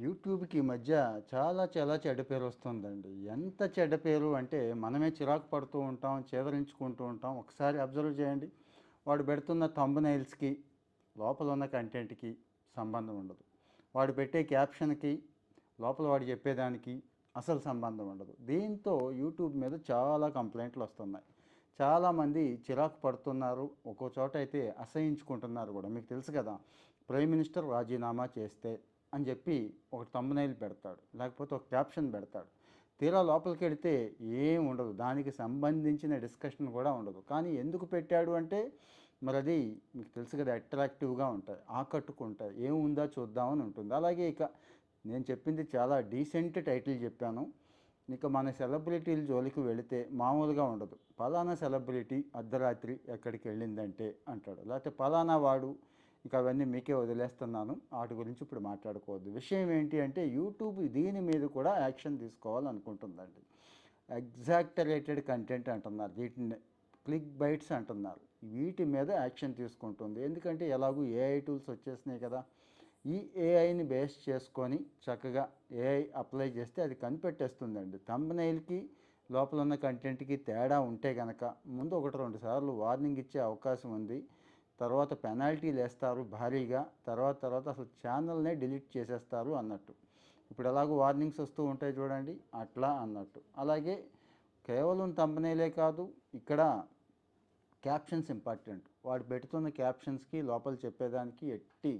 యూట్యూబ్కి ఈ మధ్య చాలా చాలా చెడ్డ పేరు వస్తుందండి. ఎంత చెడ్డ పేరు అంటే మనమే చిరాకు పడుతూ ఉంటాం చేదరించుకుంటూ ఉంటాం. ఒకసారి అబ్జర్వ్ చేయండి. వాడు పెడుతున్న థంబ్నైల్స్కి లోపల ఉన్న కంటెంట్కి సంబంధం ఉండదు. వాడు పెట్టే క్యాప్షన్కి లోపల వాడు చెప్పేదానికి అసలు సంబంధం ఉండదు. దీంతో యూట్యూబ్ మీద చాలా కంప్లైంట్లు వస్తున్నాయి. చాలామంది చిరాకు పడుతున్నారు. ఒక్కో చోట అయితే అసహించుకుంటున్నారు కూడా. మీకు తెలుసు కదా ప్రైమ్ మినిస్టర్ రాజీనామా చేస్తే అని చెప్పి ఒక తమ్మనైలు పెడతాడు. లేకపోతే ఒక క్యాప్షన్ పెడతాడు. తీరా లోపలికి వెడితే ఏం ఉండదు. దానికి సంబంధించిన డిస్కషన్ కూడా ఉండదు. కానీ ఎందుకు పెట్టాడు అంటే మరి అది మీకు తెలుసు కదా అట్రాక్టివ్గా ఉంటాయి ఆకట్టుకుంటాయి. ఏముందా చూద్దామని ఉంటుంది. అలాగే ఇక నేను చెప్పింది చాలా డీసెంట్ టైటిల్ చెప్పాను. ఇక మన సెలబ్రిటీల జోలికి వెళితే మామూలుగా ఉండదు. పలానా సెలబ్రిటీ అర్ధరాత్రి ఎక్కడికి వెళ్ళిందంటే అంటాడు. లేకపోతే పలానా వాడు ఇంకా అవన్నీ మీకే వదిలేస్తున్నాను. వాటి గురించి ఇప్పుడు మాట్లాడుకోవద్దు. విషయం ఏంటి అంటే యూట్యూబ్ దీని మీద కూడా యాక్షన్ తీసుకోవాలనుకుంటుందండి. ఎగ్జాక్టరేటెడ్ కంటెంట్ అంటున్నారు. వీటిని క్లిక్ బైట్స్ అంటున్నారు. వీటి మీద యాక్షన్ తీసుకుంటుంది. ఎందుకంటే ఎలాగూ ఏఐ టూల్స్ వచ్చేసినాయి కదా. ఈ ఏఐని బేస్ చేసుకొని చక్కగా ఏఐ అప్లై చేస్తే అది కనిపెట్టేస్తుందండి. థంబ్నైల్కి లోపల ఉన్న కంటెంట్కి తేడా ఉంటే కనుక ముందు ఒకటి రెండు సార్లు వార్నింగ్ ఇచ్చే అవకాశం ఉంది. తర్వాత పెనాల్టీలు వేస్తారు భారీగా తర్వాత తర్వాత అసలు ఛానల్నే డిలీట్ చేసేస్తారు అన్నట్టు. ఇప్పుడు ఎలాగో వార్నింగ్స్ వస్తూ ఉంటాయి చూడండి అట్లా అన్నట్టు. అలాగే కేవలం తంపనేలే కాదు ఇక్కడ క్యాప్షన్స్ ఇంపార్టెంట్ వాడు పెడుతున్న క్యాప్షన్స్కి లోపల చెప్పేదానికి ఎట్టి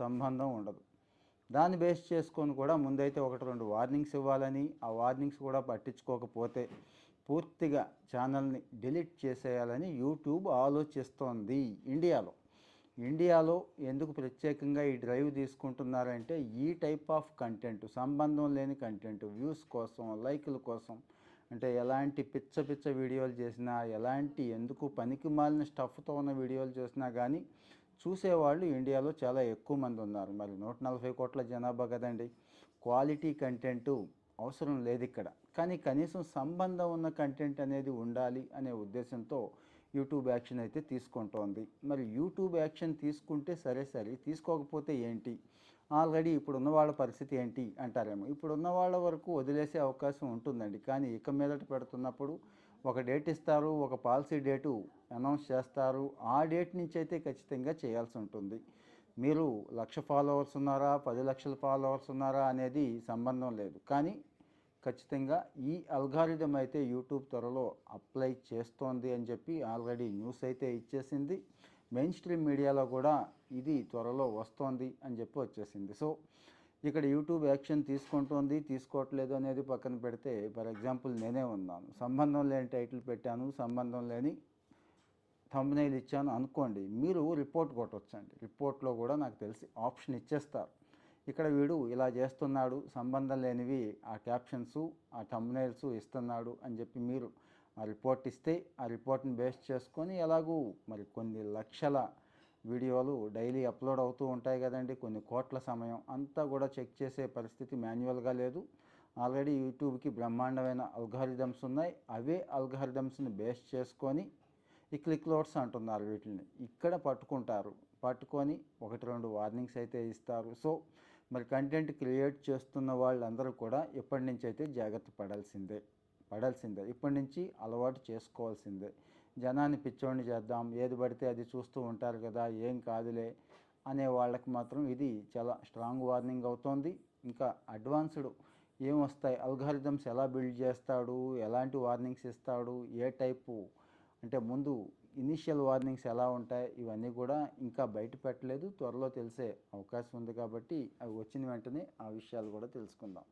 సంబంధం ఉండదు. దాన్ని బేస్ చేసుకొని కూడా ముందైతే ఒకటి రెండు వార్నింగ్స్ ఇవ్వాలని ఆ వార్నింగ్స్ కూడా పట్టించుకోకపోతే పూర్తిగా ఛానల్ని డిలీట్ చేసేయాలని యూట్యూబ్ ఆలోచిస్తోంది ఇండియాలో. ఇండియాలో ఎందుకు ప్రత్యేకంగా ఈ డ్రైవ్ తీసుకుంటున్నారంటే ఈ టైప్ ఆఫ్ కంటెంట్ సంబంధం లేని కంటెంట్ వ్యూస్ కోసం లైకుల కోసం అంటే ఎలాంటి పిచ్చ పిచ్చ వీడియోలు చేసినా ఎలాంటి ఎందుకు పనికి మాలిన స్టఫ్తో ఉన్న వీడియోలు చేసినా కానీ చూసేవాళ్ళు ఇండియాలో చాలా ఎక్కువ మంది ఉన్నారు. మరి నూట నలభై కోట్ల జనాభా కదండి. క్వాలిటీ కంటెంటు అవసరం లేదు ఇక్కడ. కానీ కనీసం సంబంధం ఉన్న కంటెంట్ అనేది ఉండాలి అనే ఉద్దేశంతో యూట్యూబ్ యాక్షన్ అయితే తీసుకుంటోంది. మరి యూట్యూబ్ యాక్షన్ తీసుకుంటే సరే సరే తీసుకోకపోతే ఏంటి? ఆల్రెడీ ఇప్పుడున్న వాళ్ళ పరిస్థితి ఏంటి అంటారేమో. ఇప్పుడున్న వాళ్ళ వరకు వదిలేసే అవకాశం ఉంటుందండి. కానీ ఇక మీదట పెడుతున్నప్పుడు ఒక డేట్ ఇస్తారు ఒక పాలసీ డేటు అనౌన్స్ చేస్తారు. ఆ డేట్ నుంచి అయితే ఖచ్చితంగా చేయాల్సి ఉంటుంది. మీరు లక్ష ఫాలోవర్స్ ఉన్నారా పది లక్షల ఫాలోవర్స్ ఉన్నారా అనేది సంబంధం లేదు. కానీ ఖచ్చితంగా ఈ అల్గారిథం అయితే యూట్యూబ్ త్వరలో అప్లై చేస్తోంది అని చెప్పి ఆల్రెడీ న్యూస్ అయితే ఇచ్చేసింది. మెయిన్ స్ట్రీమ్ మీడియాలో కూడా ఇది త్వరలో వస్తోంది అని చెప్పి వచ్చేసింది. సో ఇక్కడ యూట్యూబ్ యాక్షన్ తీసుకుంటోంది తీసుకోవట్లేదు అనేది పక్కన పెడితే ఫర్ ఎగ్జాంపుల్ నేనే ఉన్నాను. సంబంధం లేని టైటిల్ పెట్టాను సంబంధం లేని థంబ్నైల్ ఇచ్చాను అనుకోండి మీరు రిపోర్ట్ కొట్టొచ్చండి. రిపోర్ట్లో కూడా నాకు తెలిసి ఆప్షన్ ఇచ్చేస్తారు. ఇక్కడ వీడు ఇలా చేస్తున్నాడు సంబంధం లేనివి ఆ క్యాప్షన్స్ ఆ థంబ్నైల్స్ ఇస్తున్నాడు అని చెప్పి మీరు ఆ రిపోర్ట్ ఇస్తే ఆ రిపోర్ట్ని బేస్ చేసుకొని ఎలాగూ మరి కొన్ని లక్షల వీడియోలు డైలీ అప్లోడ్ అవుతూ ఉంటాయి కదండి. కొన్ని కోట్ల సమయం అంతా కూడా చెక్ చేసే పరిస్థితి మాన్యువల్గా లేదు. ఆల్రెడీ యూట్యూబ్కి బ్రహ్మాండమైన అల్గారిథమ్స్ ఉన్నాయి. అవే అల్గారిథమ్స్ని బేస్ చేసుకొని ఈ క్లిక్ లోడ్స్ అంటున్నారు వీటిని. ఇక్కడ పట్టుకుంటారు. పట్టుకొని ఒకటి రెండు వార్నింగ్స్ అయితే ఇస్తారు. సో మరి కంటెంట్ క్రియేట్ చేస్తున్న వాళ్ళందరూ కూడా ఇప్పటి నుంచి అయితే జాగ్రత్త పడాల్సిందే. పడాల్సిందే. ఇప్పటి నుంచి అలవాటు చేసుకోవాల్సిందే. జనాన్ని పిచ్చోడిని చేద్దాం. ఏది పడితే అది చూస్తూ ఉంటారు కదా ఏం కాదులే అనే వాళ్ళకి మాత్రం ఇది చాలా స్ట్రాంగ్ వార్నింగ్ అవుతోంది. ఇంకా అడ్వాన్స్డ్ ఏం వస్తాయి? అల్గారిథమ్స్ ఎలా బిల్డ్ చేస్తాడు? ఎలాంటి వార్నింగ్స్ ఇస్తాడు? ఏ టైపు అంటే ముందు ఇనీషియల్ వార్నింగ్స్ ఎలా ఉంటాయి ఇవన్నీ కూడా ఇంకా బయట పెట్టలేదు త్వరలో తెలిసే అవకాశం ఉంది కాబట్టి అవి వచ్చిన వెంటనే ఆ విషయాలు కూడా తెలుసుకుందాం.